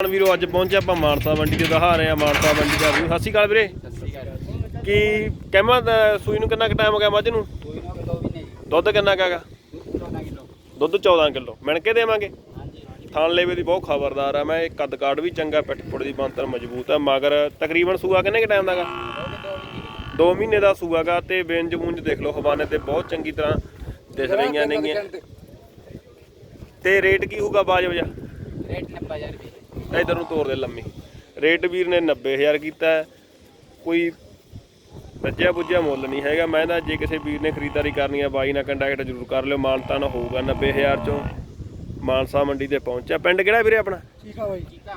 ਕਿਸਾਨ ਵੀਰੋ ਅੱਜ ਪਹੁੰਚਿਆ ਆਪਾਂ ਮਾਨਸਾ ਮੰਡੀ ਤੇ ਦਿਖਾ ਰਹੇ ਆ ਮਾਨਸਾ ਮੰਡੀ ਦਾ ਵੀ ਸਤਿ ਸ਼੍ਰੀ ਅਕਾਲ ਵੀਰੇ। ਕੀ ਕਹਿਮਾ ਸੂਈ ਨੂੰ ਕਿੰਨਾ ਕੁ ਟਾਈਮ ਹੋ ਗਿਆ ਮੱਝ ਨੂੰ? ਦੁੱਧ ਕਿੰਨਾ ਕੁ ਹੈਗਾ? ਦੁੱਧ 14 ਕਿਲੋ। ਮਿਣ ਕੇ ਦੇਵਾਂਗੇ? ਥਾਣ ਲੇਵੇ ਦੀ ਬਹੁਤ ਖਬਰਦਾਰ ਆ। ਮੈਂ ਇਹ ਕੱਦ ਕਾੜ ਵੀ ਚੰਗਾ ਪਿੱਠ ਪੁੜ ਦੀ ਬੰਤਰ ਮਜ਼ਬੂਤ ਆ। ਮਗਰ ਤਕਰੀਬਨ ਸੂਆ ਕਿੰਨੇ ਕੁ ਟਾਈਮ ਦਾ ਦਾਗਾ 2 ਮਹੀਨੇ ਦਾ ਸੂਆਗਾ ਤੇ ਬੇਂਜ ਬੂੰਜ ਦੇਖ ਲਓ ਹਵਾਨੇ ਤੇ ਬਹੁਤ ਚੰਗੀ ਤਰ੍ਹਾਂ ਦਿਸ ਰਹੀਆਂ ਨੇਗੀਆਂ। ਤੇ ਰੇਟ ਕੀ ਹੋਊਗਾ ਬਾਜਬ ਜਾ ਇਧਰ ਨੂੰ ਤੋਰ ਦੇ ਲੰਮੀ। ਰੇਟ ਵੀਰ ਨੇ 90000 ਕੀਤਾ। ਕੋਈ ਰੱਜਿਆ ਬੁੱਝਿਆ ਮੁੱਲ ਨਹੀਂ ਹੈਗਾ। ਮੈਂ ਤਾਂ ਜੇ ਕਿਸੇ ਵੀਰ ਨੇ ਖਰੀਦਦਾਰੀ ਕਰਨੀ ਹੈ ਬਾਈ ਨਾਲ ਕੰਟੈਕਟ ਜ਼ਰੂਰ ਕਰ ਲਿਓ। ਮਾਨਤਾ ਨਾ ਹੋਊਗਾ 90000 ਚੋਂ। ਮਾਨਸਾ ਮੰਡੀ ਤੇ ਪਹੁੰਚਿਆ। ਪਿੰਡ ਕਿਹੜਾ ਵੀਰੇ ਆਪਣਾ? ਚੀਕਾ ਬਾਈ। ਚੀਕਾ?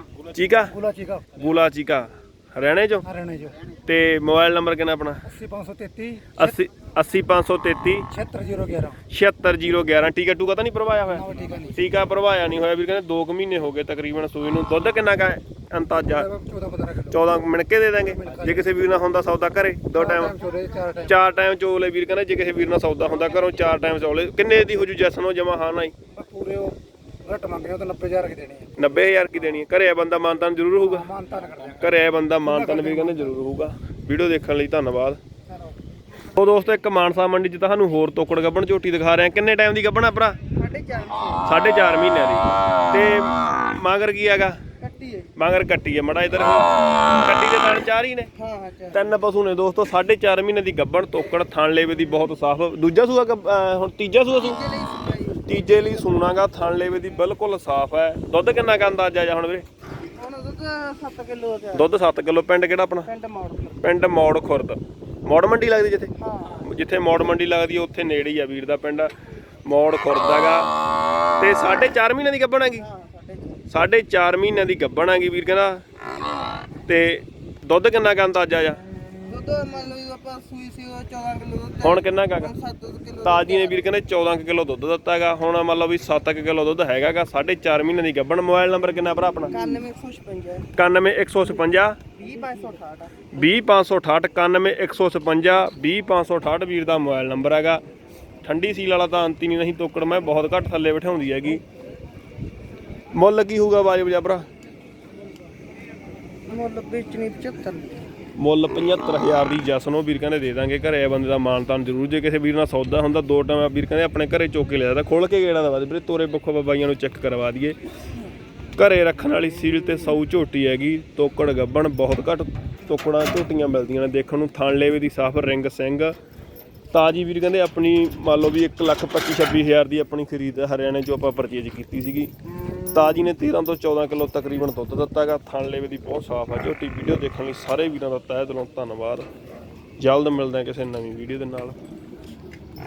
ਗੁਲਾ ਚੀਕਾ। ਗੂਲਾ ਚੀਕਾ। ਹਰਿਆਣੇ ਚੋਂ? ਹਰਿਆਣੇ ਚ। ਤੇ ਮੋਬਾਈਲ ਨੰਬਰ ਕਿੰਨਾ ਆਪਣਾ? 80533 80 80533 76011 76011 ਟੀਕਾ ਟੂਕਾ ਤਾਂ ਨਹੀਂ ਭਰਵਾਇਆ ਹੋਇਆ? ਨਾ ਠੀਕ ਹੈ ਨਹੀਂ। ਟੀਕਾ ਭਰਵਾਇਆ ਨਹੀਂ ਹੋਇਆ। ਵੀਰ ਕਹਿੰਦੇ 2 ਕੁ ਮਹੀਨੇ ਹੋ ਗਏ ਤਕਰੀਬਨ ਸੂਈ ਨੂੰ। ਦੁੱਧ ਕਿੰਨਾ ਕਾ ਅੰਦਾਜ਼ਾ? 14 15 ਕਿਲੋ। 14 ਮਿੰਟ ਕੇ ਦੇ ਦਾਂਗੇ। ਜੇ ਕਿਸੇ ਵੀਰ ਨਾਲ ਹੁੰਦਾ ਸੌਦਾ ਘਰੇ ਦੋ ਟਾਈਮ ਚਾਰ ਟਾਈਮ ਚੋਲੇ ਵੀਰ ਕਹਿੰਦੇ ਜੇ ਕਿਸੇ ਵੀਰ ਨਾਲ ਸੌਦਾ ਹੁੰਦਾ ਘਰੋਂ ਚਾਰ ਟਾਈਮ ਚੋਲੇ। ਕਿੰਨੇ ਦੀ ਹੋ ਜੂ ਜੈਸਨੋ ਜਮਾ ਹਾਂ? ਨਹੀਂ ਬਸ ਪੂਰੇ ਘੱਟ ਮੰਗਿਆ ਤਾਂ 90000 ਕੀ ਦੇਣੇ 90000 ਕੀ ਦੇਣੀ ਹੈ ਘਰੇ ਆ ਬੰਦਾ ਮਾਨਤਾਨ ਜ਼ਰੂਰ ਹੋਊਗਾ। ਮਾਨਤਾ ਨਾ ਕਰਦੇ ਘਰੇ ਆ ਬੰਦਾ ਮਾਨਤਾਨ ਵੀ ਕਹਿੰਦੇ ਜ਼ਰੂਰ ਹੋਊਗਾ। ਵੀਡੀਓ ਦੇਖਣ ਲਈ ਧੰਨਵਾਦ। ਉਹ ਦੋਸਤੋ ਇੱਕ ਮਾਨਸਾ ਮੰਡੀ 'ਚ ਤੁਹਾਨੂੰ ਹੋਰ ਤੋਕੜ ਗੱਬਣ ਝੋਟੀ ਦਿਖਾ ਰਹੇ ਆ। ਕਿੰਨੇ ਟਾਈਮ ਦੀ ਗੱਬਣ ਆ ਭਰਾ? ਸਾਢੇ 4 ਸਾਢੇ ਚਾਰ ਮਹੀਨਿਆਂ ਦੀ। ਤੇ ਮਗਰ ਕੀ ਹੈਗਾ? ਕੱਟੀ ਹੈ। ਮਗਰ ਕੱਟੀ ਹੈ। ਮੜਾ ਇਧਰ ਕੱਟੀ ਦੇ ਥਣ ਚਾਰ ਹੀ ਨੇ। ਹਾਂ ਹਾਂ ਚਾਰ। ਤਿੰਨ ਪਸ਼ੂ ਨੇ ਦੋਸਤੋ। 4.5 ਮਹੀਨੇ ਦੀ ਗੱਬੜ ਤੋਕੜ ਥਣ ਲੇਵੇ ਦੀ ਬਹੁਤ ਸਾਫ਼। ਦੂਜਾ ਸੂਆ ਹੁਣ ਤੀਜਾ ਸੂਆ ਸੂ ਤੀਜੇ ਲਈ ਸੂਣਾਗਾ ਥਣ ਲੇਵੇ ਦੀ ਬਿਲਕੁਲ ਸਾਫ਼ ਹੈ। ਦੁੱਧ ਕਿੰਨਾ ਕ ਅੰਦਾਜ਼ਾ ਜਾ ਹੁਣ ਵੀਰੇ? ਹੁਣ ਦੁੱਧ 7 ਕਿਲੋ ਤੇ ਦੁੱਧ 7 ਕਿਲੋ ਪਿੰਡ ਕਿਹੜਾ ਆਪਣਾ? ਪਿੰਡ ਮੋੜ ਪਿੰਡ ਮੌੜ ਖੁਰਦ। ਮੌੜ ਮੰਡੀ ਲੱਗਦੀ ਜਿੱਥੇ? ਹਾਂ। ਜਿੱਥੇ ਮੌੜ ਮੰਡੀ ਲੱਗਦੀ ਹੈ ਉੱਥੇ ਨੇੜੇ ਹੀ ਆ ਵੀਰ ਦਾ ਪਿੰਡ। ਮੌੜ ਖੁਰਦ ਹੈਗਾ। ਤੇ 4.5 ਮਹੀਨੇ ਦੀ ਗੱਬਣ ਹੈਗੀ? ਹਾਂ ਸਾਢੇ ਚਾਰ। 4.5 ਮਹੀਨਿਆਂ ਦੀ ਗੱਬਣ ਹੈਗੀ ਵੀਰ ਕਹਿੰਦਾ। ਤੇ ਦੁੱਧ ਕਿੰਨਾ ਕ ਅੰਦਾਜ਼ਾ ਜਾ ਦੁੱਧ ਮੰਨ ਲਓ ਆਪਾਂ ਸੂਈ ਸੀ ਉਹ 14 ਕਿਲੋ ਦੁੱਧ ਹੁਣ ਕਿੰਨਾ ਕੁ ਹੈਗਾ? 7 ਕਿਲੋ ਤਾਜੀ ਨੇ ਵੀਰ ਕਹਿੰਦੇ 14 ਕੁ ਕਿਲੋ ਦੁੱਧ ਦਿੱਤਾ ਹੈਗਾ। ਹੁਣ ਮੰਨ ਲਓ ਵੀ 7 ਕੁ ਕਿਲੋ ਦੁੱਧ ਹੈਗਾਗਾ। 4.5 ਮਹੀਨੇ ਦੀ ਗੱਬਣ ਮੋਬਾਈਲ ਨੰਬਰ ਕਿੰਨਾ ਭਰਾ ਆਪਣਾ? 9156 91156 20568 20568 91156 20568 ਵੀਰ ਦਾ ਮੋਬਾਈਲ ਨੰਬਰ ਹੈਗਾ। ਠੰਡੀ ਸੀਲ ਵਾਲਾ ਤਾਂ ਅੰਤ ਨਹੀਂ ਨਹੀਂ ਤੋਕੜ ਮੈਂ ਬਹੁਤ ਘੱਟ ਥੱਲੇ ਬਿਠਾਉਂਦੀ ਹੈਗੀ। ਮੁੱਲ ਕੀ ਹੋਊਗਾ ਬਾਜ ਬਜਾ ਭਰਾ? ਮੁੱਲ ਵੇਚਣੀ 75 ਮੁੱਲ 75000 ਦੀ ਜਸਨੋ ਵੀਰ ਕਹਿੰਦੇ ਦੇ ਦਾਂਗੇ ਘਰੇ ਆ ਬੰਦੇ ਦਾ ਮਾਨਤਾਨ ਜ਼ਰੂਰ। ਜੇ ਕਿਸੇ ਵੀਰ ਨਾਲ ਸੌਦਾ ਹੁੰਦਾ, ਦੋ ਟਾਈਮ ਵੀਰ ਕਹਿੰਦੇ ਆਪਣੇ ਘਰੇ ਚੁੱਕ ਕੇ ਲੈ ਜਾਂਦਾ ਖੋਲ ਕੇ ਗੇੜਾ ਦਵਾ ਦੇ। ਵੀਰੇ, ਤੋਰੇ ਬੁੱਖੋ ਬਾਬਾਈਆਂ ਨੂੰ ਚੈੱਕ ਕਰਵਾ ਦਈਏ। ਘਰੇ ਰੱਖਣ ਵਾਲੀ ਸੀਲ ਤੇ ਸੌ ਝੋਟੀ ਹੈਗੀ, ਤੋਕੜ ਗੱਬਣ ਬਹੁਤ ਘੱਟ ਤੋਕੜਾਂ ਝੋਟੀਆਂ ਮਿਲਦੀਆਂ ਨੇ। ਦੇਖਣ ਨੂੰ ਥਣ ਲੇਵੇ ਦੀ ਸਾਫ਼, ਰਿੰਗ ਸਿੰਘ। ਤਾਜੀ ਵੀਰ ਕਹਿੰਦੇ ਆਪਣੀ ਮੰਨ ਲਓ ਵੀ 1 ਲੱਖ 25 26000 ਦੀ ਆਪਣੀ ਖਰੀਦ ਹਰਿਆਣੇ ਚੋਂ ਆਪਾਂ ਪਰਚੇਜ ਕੀਤੀ ਸੀਗੀ। ਤਾਜੀ ਨੇ 13 ਤੋਂ 14 ਕਿਲੋ ਤਕਰੀਬਨ ਦੁੱਧ ਦਿੱਤਾਗਾ। ਥਣ ਲੇਵੇ ਦੀ ਬਹੁਤ ਸਾਫ਼ ਆ ਝੋਟੀ ਵੀਡੀਓ ਦੇਖਣ ਲਈ ਸਾਰੇ ਵੀਰਾਂ ਦਾ ਤਹਿ ਦਿਲੋਂ ਧੰਨਵਾਦ। ਜਲਦ ਮਿਲਦੇ ਹਾਂ ਕਿਸੇ ਨਵੀਂ ਵੀਡੀਓ ਦੇ ਨਾਲ।